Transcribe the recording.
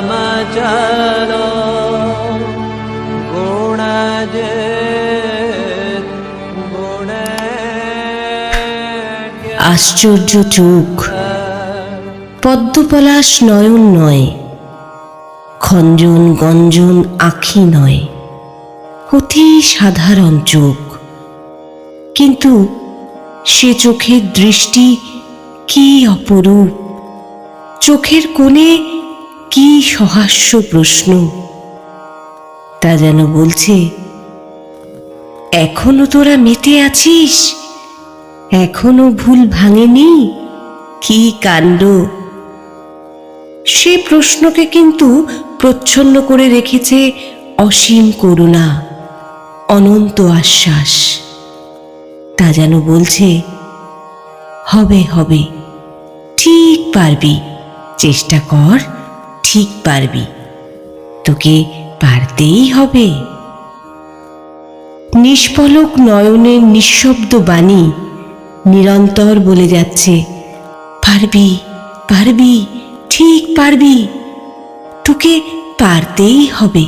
त्वमचलो गुणजे गुणे আশ্চর্য চোখ পদ্মপলাশ নয়ন নয় খঞ্জন গঞ্জন আখি নয় অতি সাধারণ চোখ কিন্তু সে চোখের দৃষ্টি কি অপরূপ? চোখের কোণে কি সহাস্য প্রশ্ন? তা যেন বলছে, এখনও তোরা মেতে আছিস? এখনও ভুল ভাঙেনি? কি কাণ্ড? সে প্রশ্নকে কিন্তু প্রচ্ছন্ন করে রেখেছে অসীম করুণা, অনন্ত আশ্বাস। তা যেন বলছে হবে হবে। ঠিক পারবি। চেষ্টা কর, ঠিক পারবি। তোকে পারতেই হবে। নিষ্পলক নয়নের নিঃশব্দ বাণী নিরন্তর বলে যাচ্ছে, পারবি পারবি, ঠিক পারবি। তোকে পারতেই হবে।